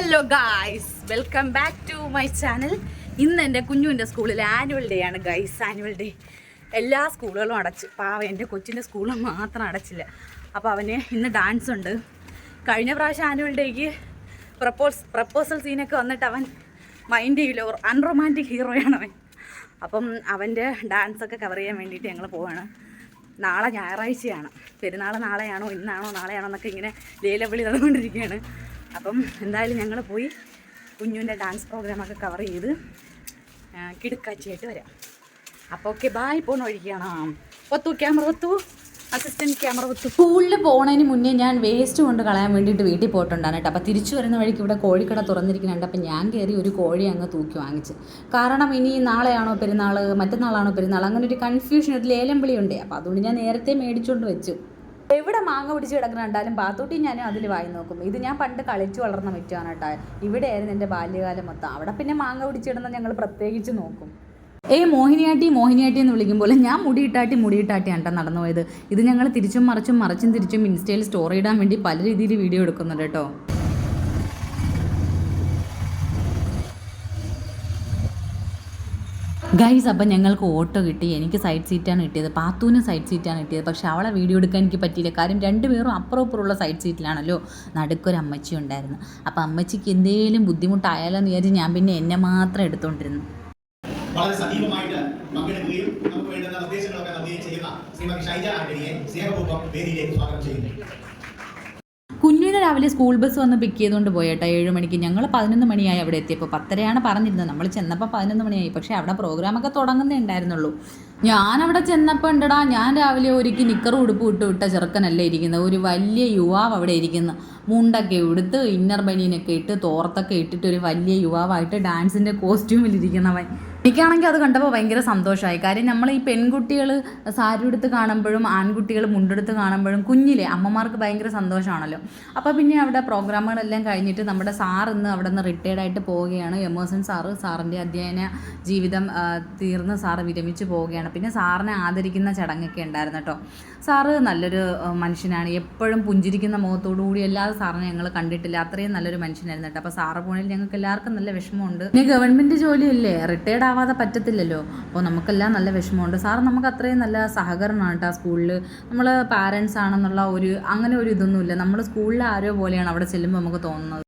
Hello guys welcome back to my channel ഇന്ന് എന്റെ കുഞ്ഞുവിന്റെ സ്കൂളിൽ ആനുവൽ ഡേ ആണ് ഗൈസ് ആനുവൽ ഡേ എല്ലാ സ്കൂളുകളും അടച്ചു. പാവ എന്റെ കൊച്ചിന്റെ സ്കൂളിൽ മാത്രം അടച്ചില്ല. അപ്പോൾ അവന് ഇന്ന് ഡാൻസ് ഉണ്ട്. കഴിഞ്ഞ പ്രാവശ്യം ആനുവൽ ഡേക്ക് പ്രപ്പോസ് പ്രപ്പോസൽ സീനൊക്കെ വന്നിട്ട് അവൻ മൈൻഡ് ചെയ്യില്ല അൺറൊമാന്റിക് ഹീറോയാണ് അവൻ. അപ്പം അവന്റെ ഡാൻസൊക്കെ കവർ ചെയ്യാൻ വേണ്ടിയിട്ട് ഞങ്ങൾ പോവാണ്. നാളെ ഞായറാഴ്ചയാണ്. പെരുന്നാൾ നാളെയാണോ ഇന്നാണോ നാളെയാണോ എന്നൊക്കെ ഇങ്ങനെ ലേലവിളി നടന്നുകൊണ്ടിരിക്കുകയാണ്. അപ്പം എന്തായാലും ഞങ്ങൾ പോയി കുഞ്ഞുവിന്റെ ഡാൻസ് പ്രോഗ്രാമൊക്കെ കവർ ചെയ്ത് കിടുക്കാച്ചിയായിട്ട് വരാം. അപ്പോൾ ഓക്കെ ബായ് പോണ വഴിക്കാണ് ഒത്തു ക്യാമറ ഒത്തു. അസിസ്റ്റന്റ് ക്യാമറ ഒത്തു. സ്കൂളിൽ പോണതിന് മുന്നേ ഞാൻ വേസ്റ്റ് കൊണ്ട് കളയാൻ വേണ്ടിയിട്ട് വീട്ടിൽ പോയിട്ടുണ്ടാണ് കേട്ടോ. അപ്പോൾ തിരിച്ചു വരുന്ന വഴിക്ക് ഇവിടെ കോഴിക്കട തുറന്നിരിക്കുന്നുണ്ട്. അപ്പോൾ ഞാൻ കയറി ഒരു കോഴി അങ്ങ് തൂക്കി വാങ്ങിച്ച്. കാരണം ഇനി നാളെയാണോ പെരുന്നാൾ മറ്റന്നാളാണോ പെരുന്നാൾ അങ്ങനെ ഒരു കൺഫ്യൂഷൻ ഒരു ലേലം വിളിയുണ്ട്. അപ്പോൾ അതുകൊണ്ട് ഞാൻ നേരത്തെ മേടിച്ചുകൊണ്ട് വെച്ചു. എവിടെ മാങ്ങ പിടിച്ച് കിടക്കുന്ന കണ്ടാലും ഞാൻ ഞാനും അതിൽ വായി നോക്കും. ഇത് ഞാൻ പണ്ട് കളിച്ചു വളർന്ന വെച്ചാണ് കേട്ടോ. ഇവിടെയായിരുന്നു എന്റെ ബാല്യകാലം മൊത്തം. അവിടെ പിന്നെ മാങ്ങ പിടിച്ചിടുന്ന ഞങ്ങൾ പ്രത്യേകിച്ച് നോക്കും. ഏയ് മോഹിനിയാട്ടി മോഹിനിയാട്ടി എന്ന് വിളിക്കുമ്പോൾ ഞാൻ മുടിയിട്ടാട്ടി മുടിയിട്ടാട്ടിയാണ് കേട്ടോ നടന്നു പോയത്. ഇത് ഞങ്ങൾ തിരിച്ചും മറിച്ചും മറിച്ചും തിരിച്ചും ഇൻസ്റ്റയിൽ സ്റ്റോറി ഇടാൻ വേണ്ടി പല രീതിയിൽ വീഡിയോ എടുക്കുന്നുണ്ട് കേട്ടോ. ഗൈസ് അപ്പം ഞങ്ങൾക്ക് ഓട്ടോ കിട്ടി. എനിക്ക് സൈഡ് സീറ്റാണ് കിട്ടിയത്. പാത്തൂന് സൈഡ് സീറ്റാണ് കിട്ടിയത്. പക്ഷെ അവളെ വീഡിയോ എടുക്കാൻ എനിക്ക് പറ്റിയില്ല. കാര്യം രണ്ടുപേരും അപ്പുറം ഇപ്പുറമുള്ള സൈഡ് സീറ്റിലാണല്ലോ നടുക്കൊരു അമ്മച്ചി ഉണ്ടായിരുന്നു. അപ്പം അമ്മച്ചിക്ക് എന്തെങ്കിലും ബുദ്ധിമുട്ടായാലോ എന്ന് വിചാരിച്ച് ഞാൻ പിന്നെ എന്നെ മാത്രം എടുത്തുകൊണ്ടിരുന്നു വളരെ പങ്കെടുക്കുകയും നമുക്ക് വേണ്ടുന്ന നിർദ്ദേശങ്ങളൊക്കെ നൽകുകയും ചെയ്യുന്ന ശ്രീമതി ഷൈജ ആന്റണിയെ സ്നേഹപൂർവം വേദിയിലേക്ക് സ്വാഗതം ചെയ്യുന്നു. കുഞ്ഞിനെ രാവിലെ സ്കൂൾ ബസ് വന്ന് പിക്ക് ചെയ്തുകൊണ്ട് പോയേട്ടാ ഏഴ് മണിക്ക്. ഞങ്ങൾ പതിനൊന്ന് മണിയായി അവിടെ എത്തിയപ്പോൾ പത്തരയാണ് പറഞ്ഞിരുന്നത്. നമ്മൾ ചെന്നപ്പോൾ പതിനൊന്ന് മണിയായി. പക്ഷേ അവിടെ പ്രോഗ്രാമൊക്കെ തുടങ്ങുന്നേ ഉണ്ടായിരുന്നുള്ളൂ. ഞാൻ അവിടെ ചെന്നപ്പോൾ ഉണ്ടടാ ഞാൻ രാവിലെ ഒരുക്കി നിക്കർ ഉടുപ്പ് ഇട്ട് വിട്ട ചെറുക്കനല്ലേ ഇരിക്കുന്നത്. ഒരു വലിയ യുവാവ് അവിടെ ഇരിക്കുന്നു. മുണ്ടൊക്കെ ഉടുത്ത് ഇന്നർ ബനിയനൊക്കെ ഇട്ട് തോർത്തൊക്കെ ഇട്ടിട്ട് ഒരു വലിയ യുവാവായിട്ട് ഡാൻസിന്റെ കോസ്റ്റ്യൂമിൽ ഇരിക്കുന്നവൻ. എനിക്കാണെങ്കിൽ അത് കണ്ടപ്പോൾ ഭയങ്കര സന്തോഷമായി. കാര്യം നമ്മൾ ഈ പെൺകുട്ടികൾ സാരി എടുത്ത് കാണുമ്പോഴും ആൺകുട്ടികൾ മുണ്ടെടുത്ത് കാണുമ്പോഴും കുഞ്ഞിലെ അമ്മമാർക്ക് ഭയങ്കര സന്തോഷമാണല്ലോ. അപ്പോൾ പിന്നെ അവിടെ പ്രോഗ്രാമുകളെല്ലാം കഴിഞ്ഞിട്ട് നമ്മുടെ സാർ ഇന്ന് അവിടെ നിന്ന് റിട്ടയർഡ് ആയിട്ട് പോവുകയാണ്. എമേഴ്സൺ സാറ് സാറിന്റെ അധ്യയന ജീവിതം തീർന്ന് സാറ് വിരമിച്ച് പോവുകയാണ്. പിന്നെ സാറിനെ ആദരിക്കുന്ന ചടങ്ങൊക്കെ ഉണ്ടായിരുന്നു കേട്ടോ. സാറ് നല്ലൊരു മനുഷ്യനാണ്. എപ്പോഴും പുഞ്ചിരിക്കുന്ന മുഖത്തോടു കൂടി അല്ലാതെ സാറിനെ ഞങ്ങൾ കണ്ടിട്ടില്ല. അത്രയും നല്ലൊരു മനുഷ്യനായിരുന്നു കേട്ടോ. അപ്പോൾ സാറ് പോണേൽ ഞങ്ങൾക്ക് എല്ലാവർക്കും നല്ല വിഷമമുണ്ട്. പിന്നെ ഗവൺമെന്റ് ജോലിയല്ലേ? റിട്ടയർഡ് ആവാതെ പറ്റത്തില്ലല്ലോ. അപ്പോൾ നമുക്കെല്ലാം നല്ല വിഷമമുണ്ട്. സാർ നമുക്ക് അത്രയും നല്ല സഹകരണമാണ് കേട്ടോ സ്കൂളിൽ നമ്മൾ പാരൻസ് ആണെന്നുള്ള ഒരു അങ്ങനെ ഒരു ഇതൊന്നുമില്ല. നമ്മൾ സ്കൂളിലെ ആരോ പോലെയാണ് അവിടെ ചെല്ലുമ്പോൾ നമുക്ക് തോന്നുന്നത്.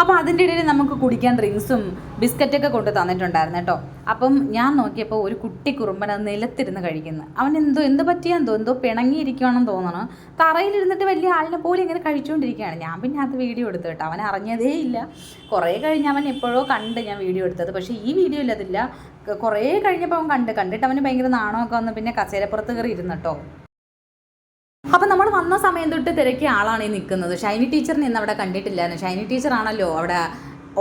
അപ്പോൾ അതിന്റെ ഇടയിൽ നമുക്ക് കുടിക്കാൻ ഡ്രിങ്ക്സും ബിസ്ക്കറ്റൊക്കെ കൊണ്ട് തന്നിട്ടുണ്ടായിരുന്നു കേട്ടോ. അപ്പം ഞാൻ നോക്കിയപ്പോൾ ഒരു കുട്ടി കുറുമ്പൻ അത് നിലത്തിരുന്ന് കഴിക്കുന്നു. അവൻ എന്തോ എന്ത് പറ്റിയാന്തോ എന്തോ പിണങ്ങിയിരിക്കുകയാണെന്ന് തോന്നണം. തറയിലിരുന്നിട്ട് വലിയ ആളിനെ പോലെ ഇങ്ങനെ കഴിച്ചുകൊണ്ടിരിക്കുകയാണ്. ഞാൻ പിന്നെ അത് വീഡിയോ എടുത്തു കേട്ടോ. അവൻ അറിഞ്ഞതേ ഇല്ല. കുറേ കഴിഞ്ഞ് അവൻ എപ്പോഴോ കണ്ട് ഞാൻ വീഡിയോ എടുത്തത്. പക്ഷേ ഈ വീഡിയോയിൽ അതില്ല. കുറേ കഴിഞ്ഞപ്പോൾ അവൻ കണ്ട്. കണ്ടിട്ട് അവന് ഭയങ്കര നാണമൊക്കെ വന്ന്. പിന്നെ കസേരപ്പുറത്ത് കയറി ഇരുന്നു കേട്ടോ. അപ്പം നമ്മൾ വന്ന സമയം തൊട്ട് തിരക്കിയ ആളാണ് ഈ നിൽക്കുന്നത് ഷൈനി ടീച്ചറിനെ ഇന്ന് അവിടെ കണ്ടിട്ടില്ലായിരുന്നു. ഷൈനി ടീച്ചറാണല്ലോ അവിടെ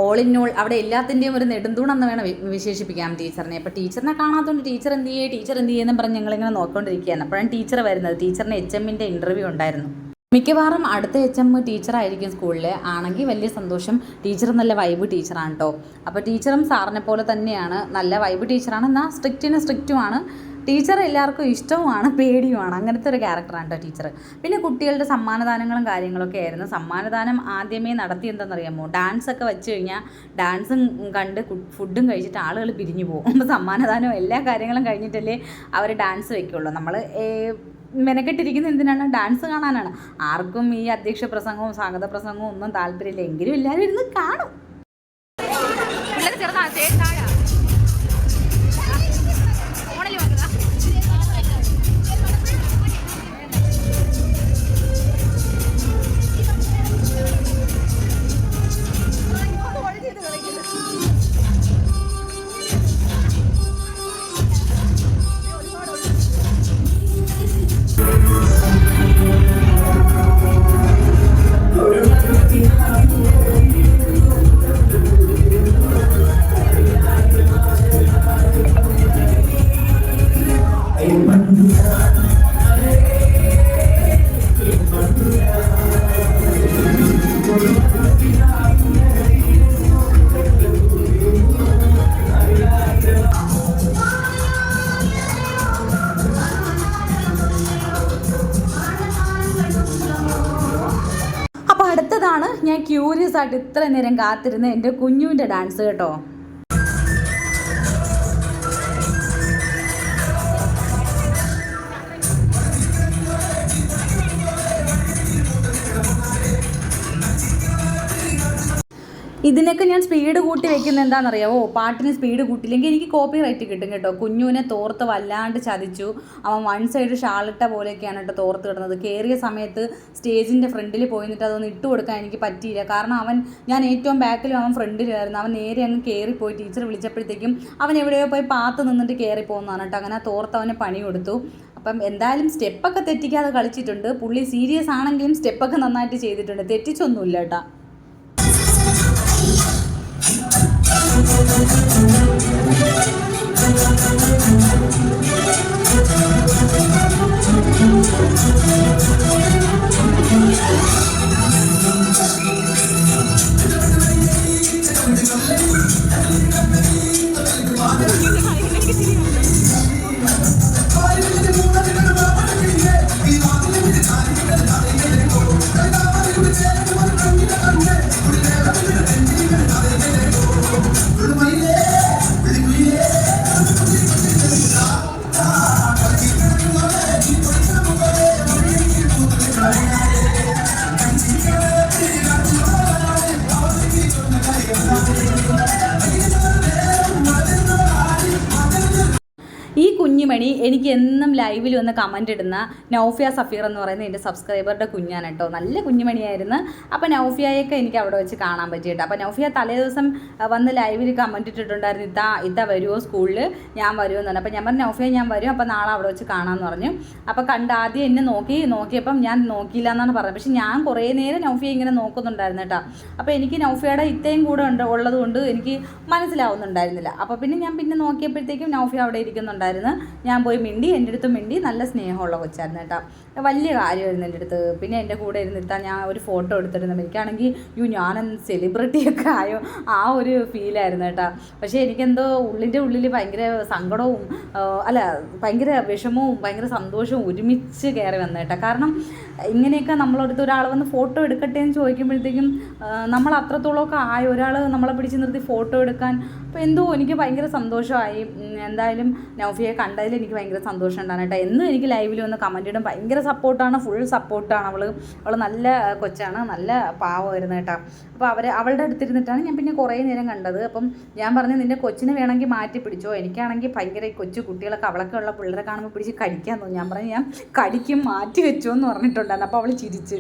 ഓൾ ഇൻ ഓൾ അവിടെ എല്ലാത്തിന്റെയും ഒരു നെടുന്തൂണെന്ന് വേണം വിശേഷിപ്പിക്കാം ടീച്ചറിനെ. അപ്പോൾ ടീച്ചറിനെ കാണാത്തതുകൊണ്ട് ടീച്ചർ എന്ത് ചെയ്യേ ടീച്ചർ എന്ത് ചെയ്യുന്നതെന്ന് പറഞ്ഞ് ഞങ്ങളിങ്ങനെ നോക്കിക്കൊണ്ടിരിക്കുകയാണ് അപ്പോഴാണ് ടീച്ചർ വരുന്നത്. ടീച്ചറിന് എച്ച് എമ്മിന്റെ ഇന്റർവ്യൂ ഉണ്ടായിരുന്നു. മിക്കവാറും അടുത്ത എച്ച് എം ടീച്ചറായിരിക്കും സ്കൂളിൽ ആണെങ്കിൽ വലിയ സന്തോഷം. ടീച്ചർ നല്ല വൈബ് ടീച്ചറാണ് കേട്ടോ അപ്പോൾ ടീച്ചറും സാറിനെ പോലെ തന്നെയാണ്. നല്ല വൈബ് ടീച്ചറാണ്. എന്നാൽ സ്ട്രിക്റ്റിന് സ്ട്രിക്റ്റുമാണ് ടീച്ചർ എല്ലാവർക്കും ഇഷ്ടവുമാണ് പേടിയുമാണ്. അങ്ങനത്തെ ഒരു ക്യാരക്ടറാണ് കേട്ടോ ടീച്ചർ പിന്നെ കുട്ടികളുടെ സമ്മാനദാനങ്ങളും കാര്യങ്ങളൊക്കെ ആയിരുന്നു. സമ്മാനദാനം ആദ്യമേ നടത്തി എന്താണെന്നറിയാമോ ഡാൻസ് ഒക്കെ വെച്ച് കഴിഞ്ഞാൽ ഡാൻസും കണ്ട് ഫുഡും കഴിച്ചിട്ട് ആളുകൾ പിരിഞ്ഞു പോകും. അപ്പോൾ സമ്മാനദാനവും എല്ലാ കാര്യങ്ങളും കഴിഞ്ഞിട്ടല്ലേ അവർ ഡാൻസ് വയ്ക്കുള്ളൂ. നമ്മൾ മെനക്കെട്ടിരിക്കുന്ന എന്തിനാണ്? ഡാൻസ് കാണാനാണ്. ആർക്കും ഈ അധ്യക്ഷ പ്രസംഗവും സ്വാഗത പ്രസംഗവും ഒന്നും താല്പര്യമില്ല. എങ്കിലും എല്ലാവരും ഇരുന്ന് കാണും. ചെറുതാണ് ഇത്ര നേരം കാത്തിരുന്ന എന്റെ കുഞ്ഞുവിന്റെ ഡാൻസ് കേട്ടോ. ഇതിനൊക്കെ ഞാൻ സ്പീഡ് കൂട്ടി വെക്കുന്ന എന്താണെന്നറിയാവോ? പാട്ടിന് സ്പീഡ് കൂട്ടില്ലെങ്കിൽ എനിക്ക് കോപ്പി റൈറ്റ് കിട്ടും കേട്ടോ. കുഞ്ഞുവിനെ തോർത്ത് വല്ലാണ്ട് ചതിച്ചു. അവൻ വൺ സൈഡ് ഷാളിട്ട പോലെയൊക്കെയാണ് കേട്ടോ തോർത്ത് കിടന്നത്. കയറിയ സമയത്ത് സ്റ്റേജിന്റെ ഫ്രണ്ടിൽ പോയി നിന്നിട്ട് അതൊന്ന് ഇട്ട് കൊടുക്കാൻ എനിക്ക് പറ്റിയില്ല. കാരണം അവൻ ഞാൻ ഏറ്റവും ബാക്കിലും അവൻ ഫ്രണ്ടിലായിരുന്നു അവൻ നേരെ അങ്ങ് കയറിപ്പോയി ടീച്ചർ വിളിച്ചപ്പോഴത്തേക്കും അവൻ എവിടെയോ പോയി പാത്ത് നിന്നിട്ട് കയറി കേട്ടോ. അങ്ങനെ തോർത്ത് അവന് പണി കൊടുത്തു. അപ്പം എന്തായാലും സ്റ്റെപ്പൊക്കെ തെറ്റിക്കാതെ കളിച്ചിട്ടുണ്ട്. പുള്ളി സീരിയസ് ആണെങ്കിലും സ്റ്റെപ്പൊക്കെ നന്നായിട്ട് ചെയ്തിട്ടുണ്ട്. തെറ്റിച്ചൊന്നുമില്ല കേട്ടോ. ഈ എനിക്ക് എന്നും ലൈവിൽ വന്ന് കമന്റ് ഇടുന്ന നൗഫിയ സഫീർ എന്ന് പറയുന്ന എന്റെ സബ്സ്ക്രൈബറുടെ കുഞ്ഞാണ് കേട്ടോ. നല്ല കുഞ്ഞുമണിയായിരുന്നു. അപ്പോൾ നൗഫിയയൊക്കെ എനിക്ക് അവിടെ വെച്ച് കാണാൻ പറ്റി കേട്ടോ അപ്പോൾ നൗഫിയ തലേ ദിവസം വന്ന് ലൈവിൽ കമന്റ് ഇട്ടിട്ടുണ്ടായിരുന്നു. ഇതാ ഇതാ വരുമോ സ്കൂളിൽ ഞാൻ വരുമോ എന്ന് പറഞ്ഞു. അപ്പോൾ ഞാൻ പറഞ്ഞു നൗഫിയ ഞാൻ വരും. അപ്പോൾ നാളെ അവിടെ വെച്ച് കാണാമെന്ന് പറഞ്ഞു. അപ്പോൾ കണ്ട് ആദ്യം എന്നെ നോക്കി നോക്കിയപ്പം ഞാൻ നോക്കിയില്ല എന്നാണ് പറഞ്ഞത്. പക്ഷേ ഞാൻ കുറേ നേരം നൗഫിയ ഇങ്ങനെ നോക്കുന്നുണ്ടായിരുന്നു കേട്ടോ. അപ്പോൾ എനിക്ക് നൗഫിയയുടെ ഇത്തയും കൂടെ ഉണ്ട് ഉള്ളതുകൊണ്ട് എനിക്ക് മനസ്സിലാവുന്നുണ്ടായിരുന്നില്ല. അപ്പോൾ പിന്നെ ഞാൻ പിന്നെ നോക്കിയപ്പോഴത്തേക്കും നൗഫിയ അവിടെ ഇരിക്കുന്നുണ്ടായിരുന്നു. ഞാൻ മിണ്ടി എന്റെ അടുത്ത് മിണ്ടി നല്ല സ്നേഹമുള്ള കൊച്ചായിരുന്നു കേട്ടോ. വലിയ കാര്യമായിരുന്നു എന്റെ അടുത്ത്. പിന്നെ എന്റെ കൂടെ ഇരുന്നിട്ടാ ഞാൻ ഒരു ഫോട്ടോ എടുത്തിരുന്നു എനിക്കാണെങ്കിൽ യു ഞാൻ സെലിബ്രിറ്റിയൊക്കെ ആയോ ആ ഒരു ഫീലായിരുന്നു കേട്ടോ. പക്ഷേ എനിക്കെന്തോ ഉള്ളിന്റെ ഉള്ളിൽ ഭയങ്കര സങ്കടവും അല്ല ഭയങ്കര വിഷമവും ഭയങ്കര സന്തോഷവും ഒരുമിച്ച് കയറി വന്നു കേട്ടോ. കാരണം ഇങ്ങനെയൊക്കെ നമ്മളടുത്ത് ഒരാൾ വന്ന് ഫോട്ടോ എടുക്കട്ടെ എന്ന് ചോദിക്കുമ്പോഴത്തേക്കും നമ്മൾ അത്രത്തോളമൊക്കെ ആയ. ഒരാൾ നമ്മളെ പിടിച്ച് നിർത്തി ഫോട്ടോ എടുക്കാൻ. അപ്പോൾ എന്തോ എനിക്ക് ഭയങ്കര സന്തോഷമായി. എന്തായാലും നൗഫിയെ കണ്ടതിൽ എനിക്ക് ഭയങ്കര സന്തോഷം ഉണ്ടാണ് കേട്ടോ. എന്നും എനിക്ക് ലൈവിൽ വന്ന് കമന്റ് ഇടും. ഭയങ്കര സപ്പോർട്ടാണ് ഫുൾ സപ്പോർട്ടാണ് അവൾ അവൾ നല്ല കൊച്ചാണ്. നല്ല പാവമായിരുന്നു കേട്ടോ. അപ്പോൾ അവർ അവളുടെ അടുത്തിരുന്നിട്ടാണ് ഞാൻ പിന്നെ കുറേ നേരം കണ്ടത്. അപ്പം ഞാൻ പറഞ്ഞു നിന്റെ കൊച്ചിനെ വേണമെങ്കിൽ മാറ്റി പിടിച്ചോ. എനിക്കാണെങ്കിൽ ഭയങ്കര കൊച്ചു കുട്ടികളൊക്കെ അവളൊക്കെ ഉള്ള പിള്ളേരെ കാണുമ്പോൾ പിടിച്ച് കടിക്കാൻ തോന്നും. ഞാൻ പറഞ്ഞു ഞാൻ കടിക്കും മാറ്റി വെച്ചോ എന്ന് പറഞ്ഞിട്ടുണ്ടായിരുന്നു. അപ്പോൾ അവൾ ചിരിച്ച്.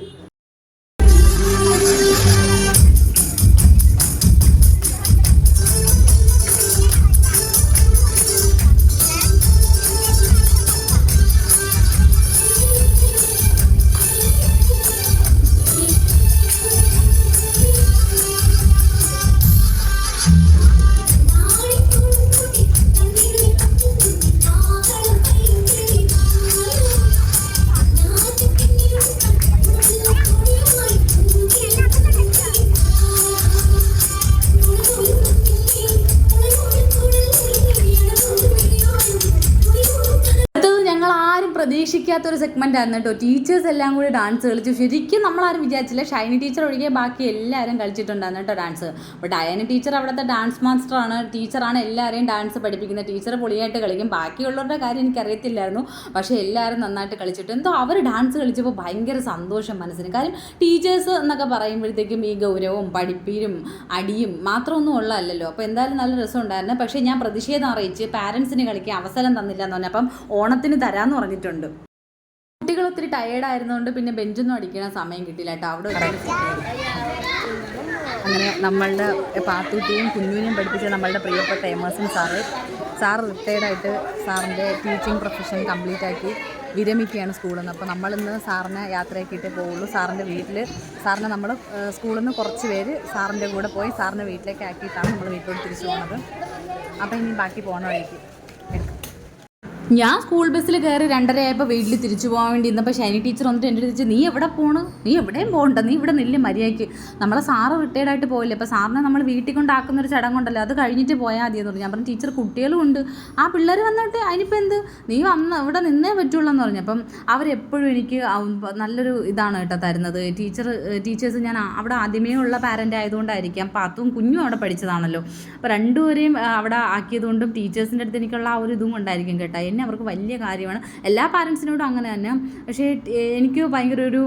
പ്രതീക്ഷിക്കാത്തൊരു സെഗ്മെന്റ് ആയിരുന്നു കേട്ടോ. ടീച്ചേഴ്സ് എല്ലാം കൂടി ഡാൻസ് കളിച്ചു. ശരിക്കും നമ്മളാരും വിചാരിച്ചില്ല. ഷൈനി ടീച്ചർ ഒഴികെ ബാക്കി എല്ലാവരും കളിച്ചിട്ടുണ്ടായിരുന്നു കേട്ടോ ഡാൻസ് അപ്പോൾ ഡയന ടീച്ചർ അവിടുത്തെ ഡാൻസ് മാസ്റ്ററാണ് ടീച്ചറാണ് എല്ലാവരെയും ഡാൻസ് പഠിപ്പിക്കുന്നത്. ടീച്ചർ പൊളിയായിട്ട് കളിക്കും. ബാക്കിയുള്ളവരുടെ കാര്യം എനിക്കറിയത്തില്ലായിരുന്നു. പക്ഷേ എല്ലാവരും നന്നായിട്ട് കളിച്ചിട്ട് എന്തോ അവർ ഡാൻസ് കളിച്ചപ്പോൾ ഭയങ്കര സന്തോഷം മനസ്സിന്. കാര്യം ടീച്ചേഴ്സ് എന്നൊക്കെ പറയുമ്പോഴത്തേക്കും ഈ ഗൗരവവും പഠിപ്പീരും അടിയും മാത്രമൊന്നും ഉള്ളതല്ലല്ലോ. അപ്പോൾ എന്തായാലും നല്ല രസമുണ്ടായിരുന്നു പക്ഷേ ഞാൻ പ്രതിഷേധം അറിയിച്ച് പാരൻസിന് കളിക്കാൻ അവസരം തന്നില്ല എന്ന് പറഞ്ഞപ്പം ഓണത്തിന് തരാമെന്ന് പറഞ്ഞിട്ടുണ്ട്. കുട്ടികൾ ഒത്തിരി ടയേർഡ് ആയിരുന്നോണ്ട് പിന്നെ ബെഞ്ചൊന്നും അടിക്കണ സമയം കിട്ടില്ല കേട്ടോ. അവിടെ. അങ്ങനെ നമ്മളുടെ പാത്തുട്ടിയും കുഞ്ഞുവിനെയും പഠിപ്പിച്ച നമ്മളുടെ പ്രിയപ്പെട്ട എമേഴ്സൺ സാറ് സാർ റിട്ടയർഡായിട്ട് സാറിന്റെ ടീച്ചിങ് പ്രൊഫഷൻ കംപ്ലീറ്റ് ആക്കി വിരമിക്കുകയാണ് സ്കൂളിൽ നിന്ന് അപ്പോൾ നമ്മളിന്ന് സാറിനെ യാത്രയാക്കിയിട്ടേ പോവുള്ളൂ. സാറിന്റെ വീട്ടിൽ സാറിനെ നമ്മൾ സ്കൂളിൽ നിന്ന് കുറച്ച് പേര് സാറിന്റെ കൂടെ പോയി സാറിന്റെ വീട്ടിലേക്ക് ആക്കിയിട്ടാണ് നമ്മൾ വീട്ടിലോട്ട് തിരിച്ചു പോകുന്നത് അപ്പോൾ ഇനി ബാക്കി പോകണ വഴിക്ക്. ഞാൻ സ്കൂൾ ബസ്സിൽ കയറി രണ്ടരയായപ്പോൾ വീട്ടിൽ തിരിച്ചു പോകാൻ വേണ്ടി ഇന്നപ്പോൾ ഷൈനി ടീച്ചർ വന്നിട്ട് എന്റെ അടുത്ത് നീ എവിടെ പോണ്? നീ എവിടെയും പോകണ്ട നീ ഇവിടെ നില്ല മര്യാദയ്ക്ക്. നമ്മളെ സാറ് റിട്ടയർഡ് ആയിട്ട് പോയില്ലേ അപ്പോൾ സാറിനെ നമ്മൾ വീട്ടിൽ കൊണ്ടാക്കുന്ന ഒരു ചടങ്ങുണ്ടല്ലോ അത് കഴിഞ്ഞിട്ട് പോയാൽ മതി എന്ന് പറഞ്ഞു. ഞാൻ പറഞ്ഞു ടീച്ചർ കുട്ടികളും ഉണ്ട്. ആ പിള്ളേർ വന്നിട്ട് അതിനിപ്പോൾ എന്ത്? നീ വന്ന് ഇവിടെ നിന്നേ പറ്റുള്ളൂ എന്ന് പറഞ്ഞു. അപ്പം അവരെപ്പോഴും എനിക്ക് നല്ലൊരു ഇതാണ് കേട്ടോ തരുന്നത്. ടീച്ചർ ടീച്ചേഴ്സ് ഞാൻ അവിടെ ആദ്യമേ ഉള്ള പാരന്റ് ആയതുകൊണ്ടായിരിക്കാം. പാത്തും കുഞ്ഞും അവിടെ പഠിച്ചതാണല്ലോ. അപ്പോൾ രണ്ടുപേരെയും അവിടെ ആക്കിയതുകൊണ്ടും ടീച്ചേഴ്സിന്റെ അടുത്ത് എനിക്കുള്ള ആ ഒരു ഇതും ഉണ്ടായിരിക്കും കേട്ടോ. എന്നെ അവർക്ക് വലിയ കാര്യമാണ്. എല്ലാ പാരൻസിനോടും അങ്ങനെ തന്നെ. പക്ഷേ എനിക്ക് ഭയങ്കര ഒരു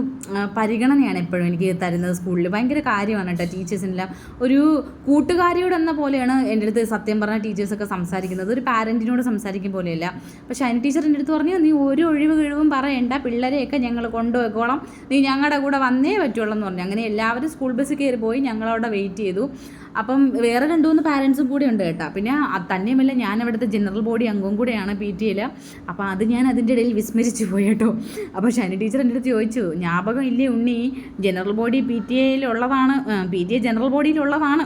പരിഗണനയാണ് എപ്പോഴും എനിക്ക് തരുന്നത് സ്കൂളിൽ ഭയങ്കര കാര്യമാണ് കേട്ടോ ടീച്ചേഴ്സിനെല്ലാം. ഒരു കൂട്ടുകാരിയോട് എന്ന പോലെയാണ് എന്റെ അടുത്ത് സത്യം പറഞ്ഞ ടീച്ചേഴ്സൊക്കെ സംസാരിക്കുന്നത്. ഒരു പാരന്റിനോട് സംസാരിക്കും പോലെയല്ല. പക്ഷേ അതിന് ടീച്ചർ എന്റെ അടുത്ത് പറഞ്ഞു നീ ഒരു ഒഴിവ് കഴിവും പറയണ്ട. പിള്ളേരെയൊക്കെ ഞങ്ങൾ കൊണ്ടുപോയിക്കോളാം. നീ ഞങ്ങളുടെ കൂടെ വന്നേ പറ്റുള്ളൂ എന്ന് പറഞ്ഞു. അങ്ങനെ എല്ലാവരും സ്കൂൾ ബസ്സിൽ കയറി പോയി ഞങ്ങളവിടെ വെയിറ്റ് ചെയ്തു. അപ്പം വേറെ രണ്ട് മൂന്ന് പാരൻസും കൂടി ഉണ്ട് കേട്ടോ. പിന്നെ തന്നെയുമല്ല ഞാൻ അവിടുത്തെ ജനറൽ ബോഡി അംഗവും കൂടെയാണ് പി ടി എയിൽ അപ്പോൾ അത് ഞാൻ അതിന്റെ ഇടയിൽ വിസ്മരിച്ചു പോയി കേട്ടോ. അപ്പോൾ ഷനി ടീച്ചർ എന്റെ അടുത്ത് ചോദിച്ചു ജ്ഞാപകം ഇല്ലേ Unni? General body P T എയിലുള്ളതാണ് P T A general ബോഡിയിലുള്ളതാണ്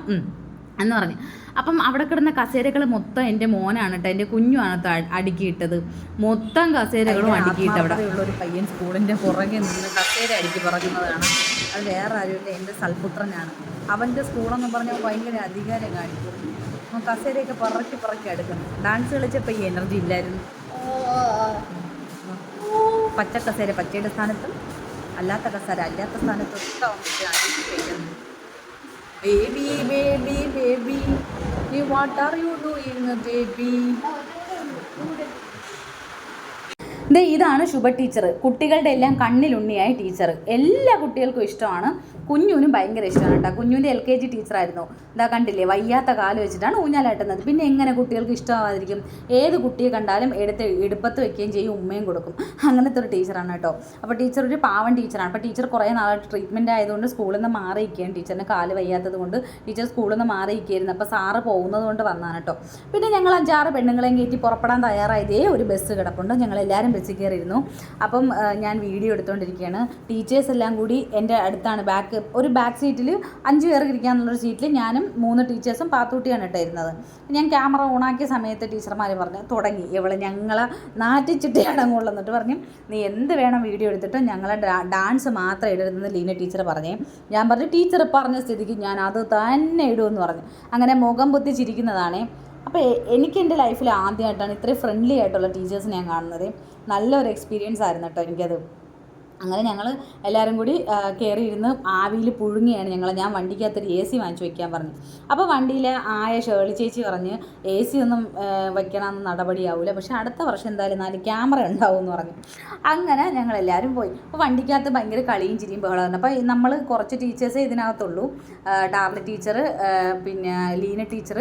എന്ന് പറഞ്ഞു. അപ്പം അവിടെ കിടന്ന കസേരകൾ മൊത്തം എന്റെ മോനാണ് കേട്ടോ എന്റെ കുഞ്ഞുമാണ് ട്ടോ അടുക്കിയിട്ടത് മൊത്തം കസേരകളും അടുക്കിയിട്ട് അവിടെ ഒരു പയ്യൻ സ്കൂളിന്റെ പുറകെ നിന്ന് കസേര അടുക്കി പറയുന്നതാണ് അത് വേറെ ആരുമില്ല എന്റെ സൽപുത്രനാണ്. അവന്റെ സ്കൂളെന്ന് പറഞ്ഞാൽ ഭയങ്കര അധികാരം കാണിക്കും കസേരയൊക്കെ പറക്കി പറക്കി എടുക്കുന്നു ഡാൻസ് കളിച്ചപ്പോൾ ഈ എനർജി ഇല്ലായിരുന്നു. പച്ച കസേര പച്ചയുടെ സ്ഥാനത്തും അല്ലാത്ത കസേര അല്ലാത്ത സ്ഥാനത്തും ഒക്കെ baby baby baby what are you doing baby ദേ ഇതാണ് ശുഭ ടീച്ചർ കുട്ടികളുടെ എല്ലാം കണ്ണിലുണ്ണിയായ ടീച്ചർ എല്ലാ കുട്ടികൾക്കും ഇഷ്ടമാണ്. കുഞ്ഞുവിനും ഭയങ്കര ഇഷ്ടമാണ് കേട്ടോ. കുഞ്ഞുവിന്റെ എൽ കെ ജി ടീച്ചറായിരുന്നു. എന്താ കണ്ടില്ലേ വയ്യാത്ത കാൽ വെച്ചിട്ടാണ് ഊഞ്ഞാലാട്ടുന്നത്. പിന്നെ എങ്ങനെ കുട്ടികൾക്ക് ഇഷ്ടമാവാതിരിക്കും? ഏത് കുട്ടിയെ കണ്ടാലും എടുത്ത് എടുപ്പത്ത് വെക്കുകയും ചെയ്യും ഉമ്മയും കൊടുക്കും. അങ്ങനത്തെ ഒരു ടീച്ചറാണ് കേട്ടോ. അപ്പോൾ ടീച്ചർ ഒരു പാവൻ ടീച്ചറാണ്. അപ്പോൾ ടീച്ചർ കുറേ നാളായിട്ട് ട്രീറ്റ്മെന്റ് ആയതുകൊണ്ട് സ്കൂളിൽ നിന്ന് മാറിയിരിക്കുകയാണ് ടീച്ചറിന് കാൽ വയ്യാത്തത് കൊണ്ട്. ടീച്ചർ സ്കൂളിൽ നിന്ന് മാറിയിരിക്കുകയായിരുന്നു. അപ്പോൾ സാറ് പോകുന്നത് കൊണ്ട് വന്നാണ് കേട്ടോ. പിന്നെ ഞങ്ങൾ അഞ്ചാറ് പെണ്ണുങ്ങളെയും കയറ്റി പുറപ്പെടാൻ തയ്യാറായതേ ഒരു ബസ് കിടപ്പുണ്ട്. ഞങ്ങൾ എല്ലാവരും ബസ്സിൽ കയറിയിരുന്നു. അപ്പം ഞാൻ വീഡിയോ എടുത്തുകൊണ്ടിരിക്കുകയാണ്. ടീച്ചേഴ്സ് എല്ലാം കൂടി എന്റെ അടുത്താണ് ബാക്ക് ഒരു ബാക്ക് സീറ്റിൽ അഞ്ച് പേർക്ക് ഇരിക്കാനുള്ളൊരു സീറ്റിൽ ഞാനും മൂന്ന് ടീച്ചേഴ്സും പാത്തൂട്ടിയാണ് ഇട്ടിരുന്നത്. ഞാൻ ക്യാമറ ഓണാക്കിയ സമയത്ത് ടീച്ചർമാർ പറഞ്ഞു തുടങ്ങി ഇവളെ ഞങ്ങളെ നാറ്റിച്ചിട്ട് അടങ്ങുള്ളൂ എന്നിട്ട് പറഞ്ഞു നീ എന്ത് വേണം വീഡിയോ എടുത്തിട്ട് ഞങ്ങളെ ഡാൻസ് മാത്രം ഇടരുതെന്ന് ലീന ടീച്ചർ പറഞ്ഞേ. ഞാൻ പറഞ്ഞു ടീച്ചർ പറഞ്ഞ സ്ഥിതിക്ക് ഞാൻ അത് തന്നെ ഇടുമെന്ന് പറഞ്ഞു. അങ്ങനെ മുഖം പൊത്തി ചിരിക്കുന്നതാണേ. അപ്പോൾ എനിക്ക് എന്റെ ലൈഫിൽ ആദ്യമായിട്ടാണ് ഇത്രയും ഫ്രണ്ട്ലി ആയിട്ടുള്ള ടീച്ചേഴ്സ് ഞാൻ കാണുന്നത്. നല്ലൊരു എക്സ്പീരിയൻസ് ആയിരുന്നു കേട്ടോ എനിക്കത്. അങ്ങനെ ഞങ്ങൾ എല്ലാവരും കൂടി കയറി ഇരുന്ന് ആവിയിൽ പുഴുങ്ങിയാണ് ഞങ്ങൾ ഞാൻ വണ്ടിക്കകത്തൊരു എ സി വാങ്ങിച്ചു വയ്ക്കാൻ പറഞ്ഞു. അപ്പോൾ വണ്ടിയിൽ ആയ ഷേളി ചേച്ചി പറഞ്ഞ് എ സി ഒന്നും വയ്ക്കണം എന്ന് നടപടിയാവില്ല പക്ഷേ അടുത്ത വർഷം എന്തായാലും നാല് ക്യാമറ ഉണ്ടാവും എന്ന് പറഞ്ഞു. അങ്ങനെ ഞങ്ങൾ എല്ലാവരും പോയി. അപ്പോൾ വണ്ടിക്കകത്ത് ഭയങ്കര കളിയും ചിരിയും ബഹളമാണ് അപ്പോൾ നമ്മൾ കുറച്ച് ടീച്ചേഴ്സേ ഇതിനകത്തുള്ളൂ. ഡാർലി ടീച്ചർ പിന്നെ Leena teacher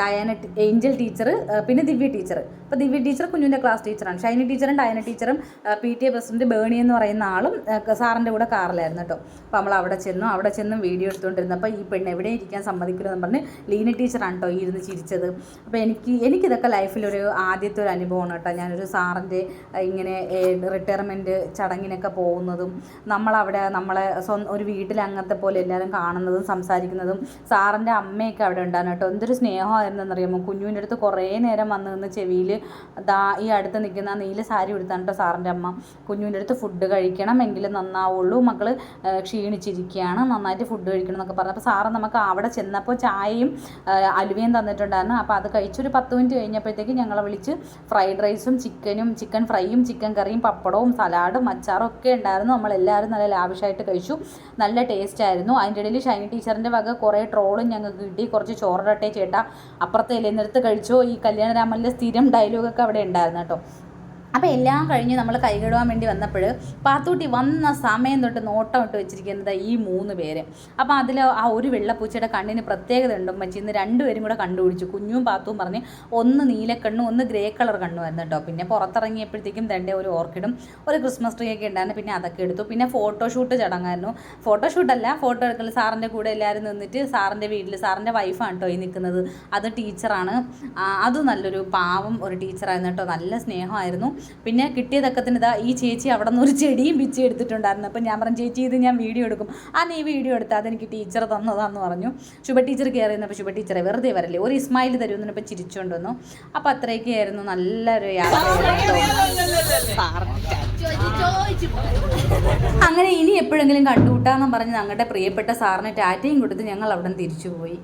Diana Angel teacher പിന്നെ ദിവ്യ ടീച്ചർ അപ്പോൾ ദിവ്യ ടീച്ചർ കുഞ്ഞിന്റെ ക്ലാസ് ടീച്ചറാണ്. ഷൈനി ടീച്ചറും ഡയാന ടീച്ചറും P T A president Bernie എന്ന് പറയുന്ന ആളും സാറിന്റെ കൂടെ കാറിലായിരുന്നു കേട്ടോ. അപ്പോൾ നമ്മൾ അവിടെ ചെന്നു അവിടെ ചെന്നും വീഡിയോ എടുത്തുകൊണ്ടിരുന്നപ്പോൾ ഈ പെണ്ണ് എവിടെ ഇരിക്കാൻ സമ്മതിക്കില്ലെന്ന് പറഞ്ഞ് ലീന ടീച്ചറാണ് കേട്ടോ ഈ ഇരുന്ന് ചിരിച്ചത്. അപ്പോൾ എനിക്ക് എനിക്കിതൊക്കെ ലൈഫിലൊരു ആദ്യത്തെ ഒരു അനുഭവമാണ് കേട്ടോ. ഞാനൊരു സാറിന്റെ ഇങ്ങനെ റിട്ടയർമെന്റ് ചടങ്ങിനൊക്കെ പോകുന്നതും നമ്മളവിടെ നമ്മളെ സ്വന്തം ഒരു വീട്ടിൽ അങ്ങനത്തെ പോലെ എല്ലാവരും കാണുന്നതും സംസാരിക്കുന്നതും സാറിന്റെ അമ്മയൊക്കെ അവിടെ ഉണ്ടായിരുന്നു കേട്ടോ. എന്തൊരു സ്നേഹമായിരുന്നെന്നറിയാമോ? കുഞ്ഞുവിന്റെ അടുത്ത് കുറേ നേരം വന്ന് നിന്ന് ചെവിയിൽ ദാ ഈ അടുത്ത് നിൽക്കുന്ന നീല സാരി എടുത്താണ് കേട്ടോ സാറിന്റെ അമ്മ. കുഞ്ഞുവിന്റെ അടുത്ത് ഫുഡ് കഴിക്കണം എങ്കിലും നന്നാവുള്ളൂ മക്കൾ ക്ഷീണിച്ചിരിക്കുകയാണ്. നന്നായിട്ട് ഫുഡ് കഴിക്കണം എന്നൊക്കെ പറഞ്ഞു. അപ്പോൾ സാറ് നമുക്ക് അവിടെ ചെന്നപ്പോൾ ചായയും അലുവയും തന്നിട്ടുണ്ടായിരുന്നു. അപ്പോൾ അത് കഴിച്ചൊരു പത്ത് മിനിറ്റ് കഴിഞ്ഞപ്പോഴത്തേക്ക് ഞങ്ങളെ വിളിച്ച് ഫ്രൈഡ് റൈസും ചിക്കനും ചിക്കൻ ഫ്രൈയും ചിക്കൻ കറിയും പപ്പടവും സലാഡും അച്ചാറും ഒക്കെ ഉണ്ടായിരുന്നു. നമ്മളെല്ലാവരും നല്ല ലാവിഷായിട്ട് കഴിച്ചു. നല്ല ടേസ്റ്റ് ആയിരുന്നു. അതിന്റെ ഇടയിൽ ഷൈനി ടീച്ചറിന്റെ വക കുറേ ട്രോളും ഞങ്ങൾക്ക് കിട്ടി. കുറച്ച് ചോറിടട്ടെ ചേട്ടാ അപ്പുറത്തെ ഇലനിരത്ത് കഴിച്ചോ? ഈ കല്യാണരാമനിലെ സ്ഥിരം ഡയലോഗൊക്കെ അവിടെ ഉണ്ടായിരുന്നു കേട്ടോ. അപ്പോൾ എല്ലാം കഴിഞ്ഞ് നമ്മൾ കൈകഴുവാൻ വേണ്ടി വന്നപ്പോൾ പാത്തൂട്ടി വന്ന സമയം തൊട്ട് നോട്ടം ഇട്ട് വെച്ചിരിക്കുന്നത് ഈ മൂന്ന് പേര്. അപ്പോൾ അതിൽ ആ ഒരു വെള്ളപ്പൂച്ചയുടെ കണ്ണിന് പ്രത്യേകത ഉണ്ട് മച്ചി ഇന്ന് രണ്ടുപേരും കൂടെ കണ്ടുപിടിച്ചു. കുഞ്ഞും പാത്തും പറഞ്ഞ് ഒന്ന് നീലക്കണ്ണും ഒന്ന് ഗ്രേ കളർ കണ്ണും കണ്ണുമായിരുന്നു കേട്ടോ. പിന്നെ പുറത്തിറങ്ങിയപ്പോഴത്തേക്കും തന്റെ ഒരു ഓർക്കിഡും ഒരു ക്രിസ്മസ് ട്രീ ഒക്കെ ഉണ്ടായിരുന്നു. പിന്നെ അതൊക്കെ എടുത്തു. പിന്നെ ഫോട്ടോഷൂട്ട് ചടങ്ങായിരുന്നു. ഫോട്ടോഷൂട്ടല്ല ഫോട്ടോ എടുക്കൽ സാറിന്റെ കൂടെ എല്ലാവരും നിന്നിട്ട് സാറിന്റെ വീട്ടിൽ സാറിന്റെ വൈഫാണ് കേട്ടോ ഈ നിൽക്കുന്നത് അത് ടീച്ചറാണ് അത് നല്ലൊരു പാവം ഒരു ടീച്ചറായിരുന്നു കേട്ടോ. നല്ല സ്നേഹമായിരുന്നു. പിന്നെ കിട്ടിയ തക്കത്തിന് ഇതാ ഈ ചേച്ചി അവിടെ നിന്ന് ഒരു ചെടിയും പിച്ചി എടുത്തിട്ടുണ്ടായിരുന്നു. അപ്പം ഞാൻ പറഞ്ഞു ചേച്ചി ഇത് ഞാൻ വീഡിയോ എടുക്കും. ആ നീ വീഡിയോ എടുത്താൽ അതെനിക്ക് ടീച്ചർ തന്നതാന്ന് പറഞ്ഞു. ശുഭ ടീച്ചർ കയറിയിരുന്നപ്പോൾ ശുഭ ടീച്ചറെ വെറുതെ വരല്ലേ ഒരു ഇസ്മായിൽ ഇപ്പം ചിരിച്ചുകൊണ്ട് വന്നു. അപ്പം അത്രയൊക്കെയായിരുന്നു നല്ലൊരു യാത്ര. അങ്ങനെ ഇനി എപ്പോഴെങ്കിലും കണ്ടുകൂട്ടാന്ന് പറഞ്ഞ് ഞങ്ങളുടെ പ്രിയപ്പെട്ട സാറിന് ടാറ്റയും കൊടുത്ത് ഞങ്ങൾ അവിടെ നിന്ന് തിരിച്ചു പോയി